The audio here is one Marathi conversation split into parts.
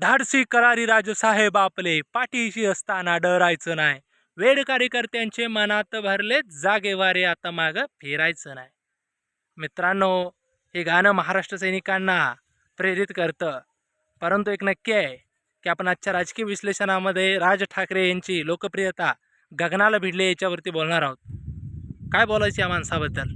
धाडसी करारी राजसाहेब आपले पाठीशी असताना डरायचं नाही. वेड कार्यकर्त्यांचे मनात भरले जागेवारे आता माग फिरायचं नाही. मित्रांनो हे गाणं महाराष्ट्र सैनिकांना प्रेरित करतं. परंतु एक नक्की आहे की आपण आजच्या राजकीय विश्लेषणामध्ये राज ठाकरे यांची लोकप्रियता गगनाला भिडले याच्यावरती बोलणार आहोत. काय बोलायचं या माणसाबद्दल?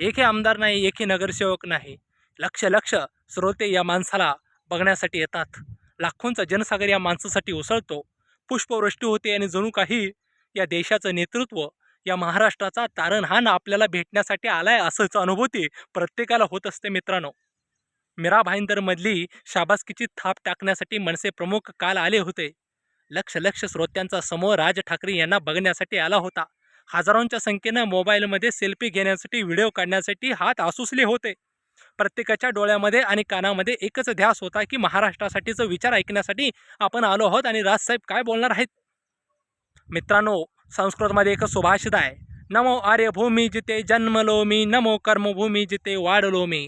एकही आमदार नाही एकही नगरसेवक नाही. लक्ष लक्ष श्रोते या माणसाला बघण्यासाठी येतात. लाखोंचा जनसागर या माणसासाठी उसळतो. पुष्पवृष्टी होते आणि जणू काही या देशाचं नेतृत्व या महाराष्ट्राचा तारणहाण आपल्याला भेटण्यासाठी आलाय असंच अनुभूती प्रत्येकाला होत असते मित्रांनो. मीरा भाईंदरमधली शाबासकीची थाप टाकण्यासाठी मनसे प्रमुख काल आले होते. लक्ष लक्ष श्रोत्यांचा समूह राज ठाकरे यांना बघण्यासाठी आला होता. हजारोंच्या संख्येनं मोबाईलमध्ये सेल्फी घेण्यासाठी व्हिडिओ काढण्यासाठी हात आसुसले होते. प्रत्येकाच्या डोळ्यामध्ये आणि कानामध्ये एकच ध्यास होता की महाराष्ट्रासाठीचा विचार ऐकण्यासाठी आपण आलो आहोत. आणि राजसाहेब काय बोलणार आहेत? मित्रांनो संस्कृतमध्ये एक सुभाषित आहे. नमो आर्यभूमी जिथे जन्मलो मी नमो कर्मभूमी जिथे वाढलो मी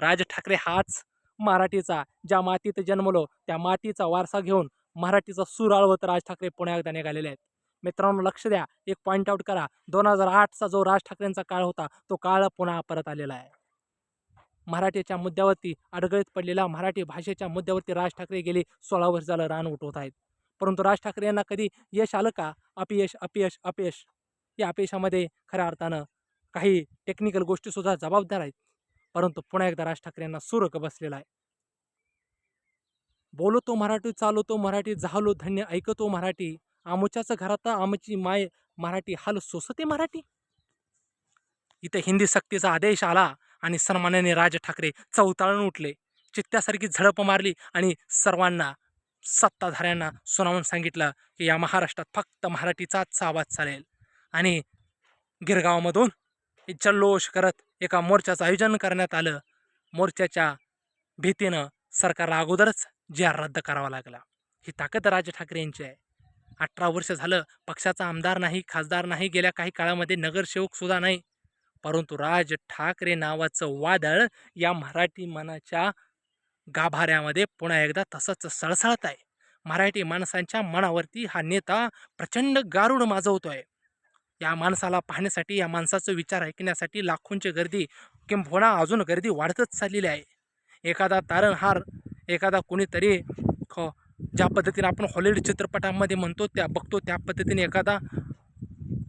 राज ठाकरे हाच मराठीचा ज्या मातीत जन्मलो त्या मातीचा वारसा घेऊन मराठीचा सूर आळवत राज ठाकरे पुण्यात निघालेले आहेत. मित्रांनो लक्ष द्या. एक पॉईंट आऊट करा. दोन हजार आठचा जो राज ठाकरेंचा काळ होता तो काळ पुन्हा परत आलेला आहे. मराठीच्या मुद्द्यावरती अडगळीत पडलेला मराठी भाषेच्या मुद्द्यावरती राज ठाकरे गेले सोळा वर्ष झालं रान उठवत आहेत. परंतु राज ठाकरे यांना कधी यश आलं का? अपयश अपयश अपयश. या अपयशामध्ये खऱ्या अर्थानं काही टेक्निकल गोष्टीसुद्धा जबाबदार आहेत. परंतु पुन्हा एकदा राज ठाकरे यांना सुरक बसलेला आहे. बोलतो मराठी चालवतो मराठी झालो धन्य ऐकतो मराठी. आमच्याचं घरात आमची माय मराठी हाल सोसते मराठी. इथं हिंदी सक्तीचा आदेश आला. आणि सन्मानाने राज ठाकरे चौताळून उठले. चित्त्यासारखी झडप मारली आणि सर्वांना सत्ताधाऱ्यांना सुनावून सांगितलं की या महाराष्ट्रात फक्त मराठीचाच आवाज चालेल. आणि गिरगावमधून जल्लोष करत एका मोर्चाचं आयोजन करण्यात आलं. मोर्चाच्या भीतीनं सरकारला अगोदरच जे आर रद्द करावा लागला. ही ताकद राज ठाकरे यांची आहे. अठरा वर्ष झालं पक्षाचा आमदार नाही खासदार नाही गेल्या काही काळामध्ये नगरसेवकसुद्धा नाही. परंतु राज ठाकरे नावाचं वादळ या मराठी मनाच्या गाभाऱ्यामध्ये पुन्हा एकदा तसंच सळसळत आहे. मराठी माणसांच्या मनावरती हा नेता प्रचंड गारुड माजवतोय. या माणसाला पाहण्यासाठी या माणसाचं विचार ऐकण्यासाठी लाखोंची गर्दी किंबहुना अजून गर्दी वाढतच चाललेली आहे. एखादा तारणहार एखादा कोणीतरी ख हो, ज्या पद्धतीने आपण हॉलिवूड चित्रपटामध्ये म्हणतो त्या बघतो त्या पद्धतीने एखादा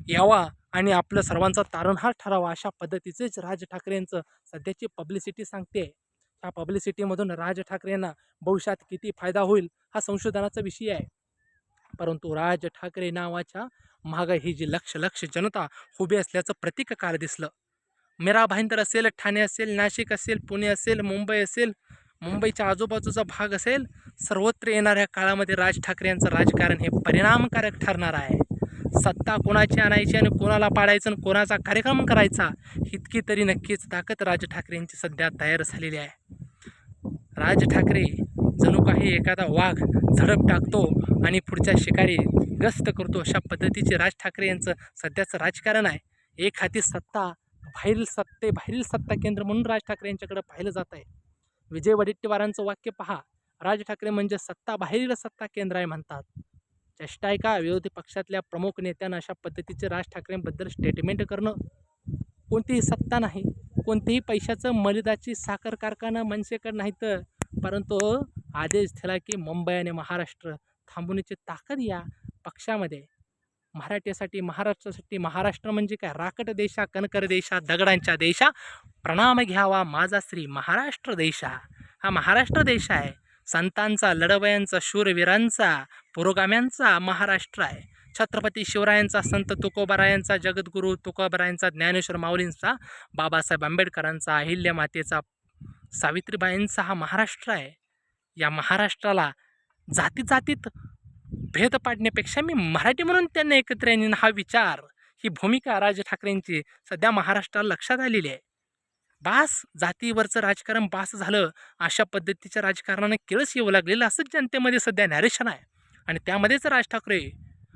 यावा आणि आपलं सर्वांचा तारणहार ठरावा अशा पद्धतीचेच राज ठाकरे यांचं सध्याची पब्लिसिटी सांगते. ह्या पब्लिसिटीमधून राज ठाकरे यांना भविष्यात किती फायदा होईल हा संशोधनाचा विषय आहे. परंतु राज ठाकरे नावाच्या मागं ही जी लक्ष लक्ष जनता उभी असल्याचं प्रतीक काल दिसलं. मीरा भाईंदर असेल ठाणे असेल नाशिक असेल पुणे असेल मुंबई असेल मुंबईच्या आजूबाजूचा भाग असेल सर्वत्र येणाऱ्या काळामध्ये राज ठाकरे यांचं राजकारण हे परिणामकारक ठरणार आहे. सत्ता कोणाची आणायची आणि कोणाला पाडायचं आणि कोणाचा कार्यक्रम करायचा इतकी तरी नक्कीच ताकद राज ठाकरेंची सध्या तयार झालेली आहे. राज ठाकरे जणू काही एखादा वाघ झडप टाकतो आणि पुढच्या शिकारी ग्रस्त करतो अशा पद्धतीचे राज ठाकरे यांचं सध्याचं राजकारण आहे. एक हाती सत्ता बाहेरील सत्ते बाहेरील सत्ता केंद्र म्हणून राज ठाकरे यांच्याकडे पाहिलं जात आहे. विजय वडेट्टीवारांचं वाक्य पहा राज ठाकरे म्हणजे सत्ता बाहेरील सत्ता केंद्र आहे म्हणतात. चेष्टा आहे का? विरोधी पक्षातल्या प्रमुख नेत्यांना अशा पद्धतीचे राज ठाकरेंबद्दल स्टेटमेंट करणं? कोणतीही सत्ता नाही. कोणतीही पैशाचं मलिदाची साखर कारखाना मनसेकडे नाही तर परंतु आदेश दिला की मुंबई आणि महाराष्ट्र थांबवण्याची ताकद या पक्षामध्ये. मराठीसाठी महाराष्ट्रासाठी महाराष्ट्र म्हणजे काय? राकट देशा कणकर देशा दगडांच्या देशा. प्रणाम घ्यावा माझा श्री महाराष्ट्र देशा. हा महाराष्ट्र देश आहे. संतांचा लढवयांचा शूरवीरांचा पुरोगाम्यांचा महाराष्ट्र आहे. छत्रपती शिवरायांचा संत तुकोबारायांचा जगद्गुरू तुकोबारायांचा ज्ञानेश्वर माऊलींचा बाबासाहेब आंबेडकरांचा अहिल्यामातेचा सावित्रीबाईंचा हा महाराष्ट्र आहे. या महाराष्ट्राला जाती जातीत भेद पाडण्यापेक्षा मी मराठी म्हणून त्यांना एकत्र आणीन हा विचार ही भूमिका राज ठाकरेंची सध्या महाराष्ट्राला लक्षात आलेली आहे. बास जातीवरचं राजकारण बास झालं अशा पद्धतीच्या राजकारणानं केळस येऊ लागलेलं असंच जनतेमध्ये सध्या नॅरेशन आहे. आणि त्यामध्येच राज ठाकरे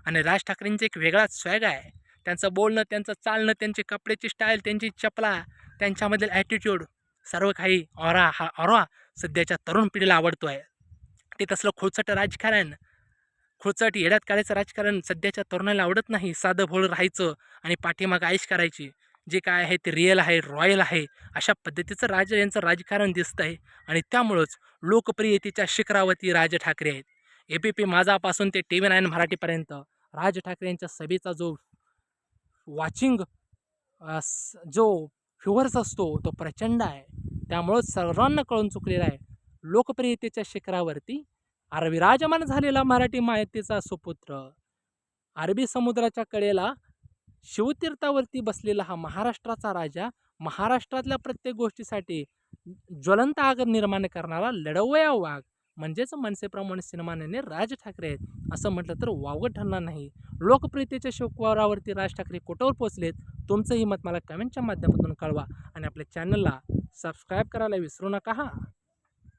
आणि राज ठाकरेंचा एक वेगळाच स्वॅग आहे. त्यांचं बोलणं त्यांचं चालणं त्यांचे कपड्याची स्टाईल त्यांची चपला त्यांच्यामधील ॲटिट्यूड सर्व काही ऑरा हा ऑरा सध्याच्या तरुण पिढीला आवडतो आहे ते तसलं खोचट राजकारण खोचट येड्यात काढायचं राजकारण सध्याच्या तरुणाला आवडत नाही. साधं भोळ राहायचं आणि पाठीमागं आईश करायची. जे काय आहे ते रिअल आहे रॉयल आहे अशा पद्धतीचं राज यांचं राजकारण दिसतं आहे. आणि त्यामुळंच लोकप्रियतेच्या शिखरावरती राज ठाकरे आहेत. ए पी पी माझापासून ते टी व्ही नाईन मराठीपर्यंत राज ठाकरे यांच्या सभेचा जो वॉचिंग जो व्ह्युअर्स असतो तो प्रचंड आहे. त्यामुळं सर्वांना कळून चुकलेला आहे. लोकप्रियतेच्या शिखरावरती अरबी राजमान झालेला मराठी मायतेचा सुपुत्र. अरबी समुद्राच्या कडेला शिवतीर्थावरती बसलेला हा महाराष्ट्राचा राजा महाराष्ट्रातल्या प्रत्येक गोष्टीसाठी ज्वलंत आग निर्माण करणारा लढवया वाघ म्हणजेच मनसेप्रमाणे सिनेमाने राज ठाकरे आहेत असं म्हटलं तर वावगं ठरणार नाही. लोकप्रियतेच्या शोकवारावरती राज ठाकरे कुठवर पोचलेत तुमचंही मत मला कमेंटच्या माध्यमातून कळवा आणि आपल्या चॅनलला सबस्क्राईब करायला विसरू नका हा.